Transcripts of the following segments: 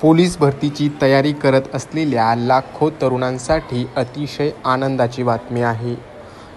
Police भरतीची तयारी करत असलेल्या लाखो तरुणांसाठी अतिशय आनंदाची बातमी आहे.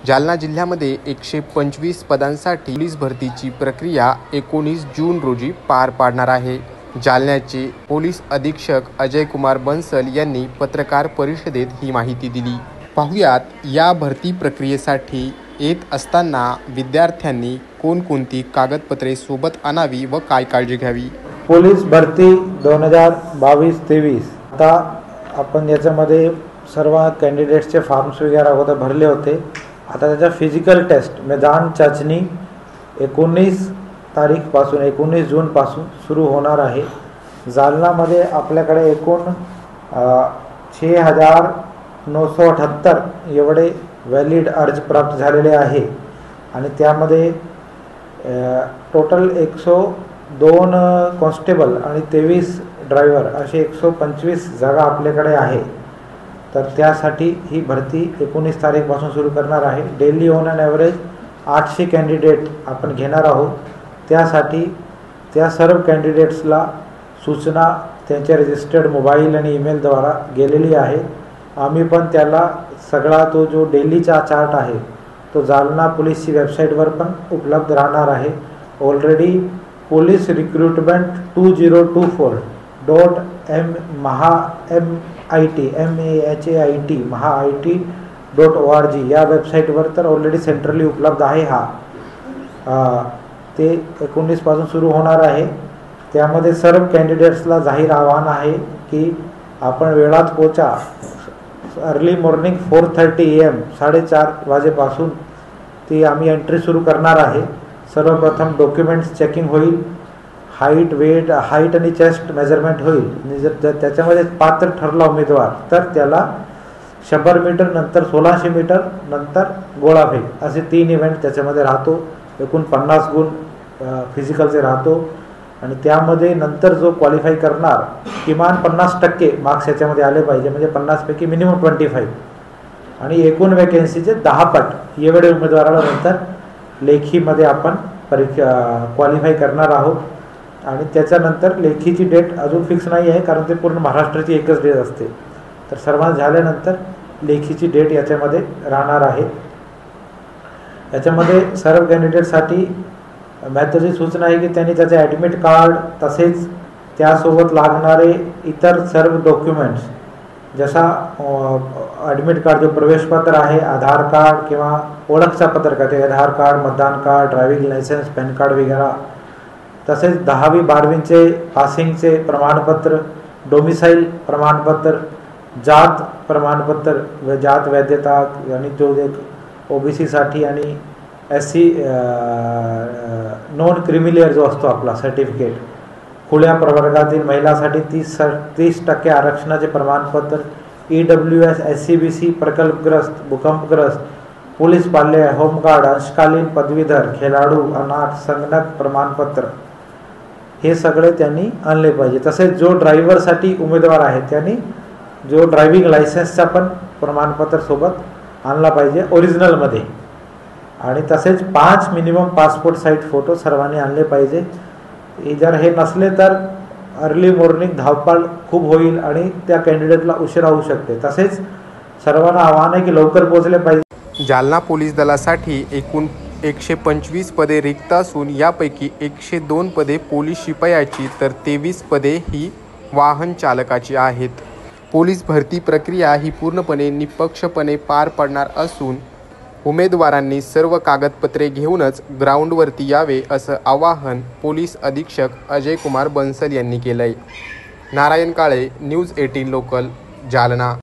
जालना जिल्ह्यामध्ये एकशे पंचवीस पदांसाठी पोलीस भरतीची प्रक्रिया एकोणीस जून रोजी पार पाडणार आहे. जालन्याचे पोलीस अधीक्षक अजय कुमार बन्सल यांनी पत्रकार परिषदेत ही माहिती दिली. पाहुयात या भरती प्रक्रियेसाठी येत असताना विद्यार्थ्यांनी कोणकोणती कागदपत्रे सोबत आणावी व काय काळजी घ्यावी? पोलीस भरती दोन हजार बावीस तेवीस. आता आपण याच्यामध्ये सर्व कॅन्डिडेट्सचे फॉर्म्स वगैरे अगोदर भरले होते. आता त्याच्या फिजिकल टेस्ट मैदान चाचणी एकोणीस तारीखपासून एकोणीस जूनपासून सुरू होणार आहे. जालनामध्ये आपल्याकडे एकूण छे हजार नऊशे अठ्ठ्याहत्तर एवढे व्हॅलिड अर्ज प्राप्त झालेले आहे. आणि त्यामध्ये टोटल एकशे दोन कॉन्स्टेबल आणि तेवीस ड्रायव्हर असे एकशे पंचवीस जागा आपल्याकडे आहे. तर त्यासाठी ही भरती एकोणीस तारीखपासून सुरू करणार आहे. डेली ऑन अँड ॲव्हरेज आठशे कॅन्डिडेट आपण घेणार आहोत. त्यासाठी त्या सर्व कॅन्डिडेट्सला सूचना त्यांच्या रजिस्टर्ड मोबाईल आणि ईमेलद्वारा गेलेली आहे. आम्ही पण त्याला सगळा तो जो डेलीचा चार्ट आहे तो जालना पोलीसची वेबसाईटवर पण उपलब्ध राहणार आहे. Already police recruitment two zero two four dot M Maha M I T, M A H A I T, Maha I T dot O R G. या वेबसाईटवर तर ऑलरेडी सेंट्रली उपलब्ध आहे हा. ते एकोणीसपासून सुरू होणार आहे. त्यामध्ये सर्व कॅन्डिडेट्सला जाहीर आव्हान आहे की आपण वेळात पोचा. Early morning four thirty A M साडेचार वाजेपासून ती आम्ही एंट्री सुरू करणार आहे. सर्वप्रथम डॉक्युमेंट्स चेकिंग होईल हाईट वेट हाईट आणि चेस्ट मेजरमेंट होईल. आणि जर त्याच्यामध्ये पात्र ठरला उमेदवार तर त्याला शंभर मीटर नंतर सोळाशे मीटर नंतर गोळाफेक असे तीन इव्हेंट त्याच्यामध्ये राहतो. एकूण पन्नास गुण फिजिकलचे राहतो. आणि त्यामध्ये नंतर जो क्वालिफाय करणार किमान पन्नास टक्के मार्क्स याच्यामध्ये आले पाहिजे. म्हणजे पन्नासपैकी मिनिमम ट्वेंटी फाईव्ह आणि एकूण वॅकेन्सीचे दहा पट. एवढे उमेदवाराला नंतर लेखीमध्ये आपण परीक्षा क्वालिफाय करणार आहोत. आणि त्याच्यानंतर लेखीची डेट अजून फिक्स नाही आहे कारण ते पूर्ण महाराष्ट्राची एकच डेट असते. तर सर्वांत झाल्यानंतर लेखीची डेट याच्यामध्ये राहणार आहे. याच्यामध्ये सर्व कॅन्डिडेटसाठी महत्त्वाची सूचना आहे की त्यांनी त्याचे ॲडमिट कार्ड तसेच त्यासोबत लागणारे इतर सर्व डॉक्युमेंट्स जसा ॲडमिट कार्ड जो प्रवेशपत्र आहे आधार कार्ड किंवा ओळखचा पत्रक ते आधार कार्ड मतदान card driving license PAN card वगैरे तसेच दहावी बारावींचे पासिंगचे प्रमाणपत्र डोमिसाईल प्रमाणपत्र जात प्रमाणपत्र जात वैधता आणि तो एक ओ बी सीसाठी आणि एस सी नॉन क्रिमिलियर जो असतो आपला सर्टिफिकेट खुल्या प्रवर्गातील महिलासाठी तीस तीस टक्के आरक्षणाचे प्रमाणपत्र E W S S C B C प्रकल्पग्रस्त भूकंपग्रस्त पोलीस पाल्य होमगार्ड अंशकालीन पदवीधर खेळाडू अनाथ संगणक प्रमाणपत्र. हे सगळे त्यांनी आणले पाहिजे. तसेच जो ड्रायव्हरसाठी उमेदवार आहे त्यांनी जो ड्रायव्हिंग लायसन्सचा पण प्रमाणपत्र सोबत आणला पाहिजे ओरिजिनलमध्ये आणि तसेच पाच मिनिमम पासपोर्ट साईज फोटो सर्वांनी आणले पाहिजे. जर हे नसले तर अर्ली मॉर्निंग धावपाळ खूप होईल आणि त्या कॅन्डिडेटला उशिरा होऊ शकते. तसेच सर्वांना आव्हान आहे की लवकर पोहोचले पाहिजे. जालना पोलीस दलासाठी एकूण एकशे पंचवीस पदे रिक्त असून यापैकी एकशे दोन पदे पोलीस शिपायाची तर तेवीस पदे ही वाहन चालकाची आहेत. पोलीस भरती प्रक्रिया ही पूर्णपणे निपक्षपणे पार पडणार असून उमेदवारांनी सर्व कागदपत्रे घेऊनच ग्राउंडवरती यावे असं आवाहन पोलीस अधीक्षक अजय कुमार बन्सल यांनी केलं आहे Narayan Kale news eighteen local Jalna.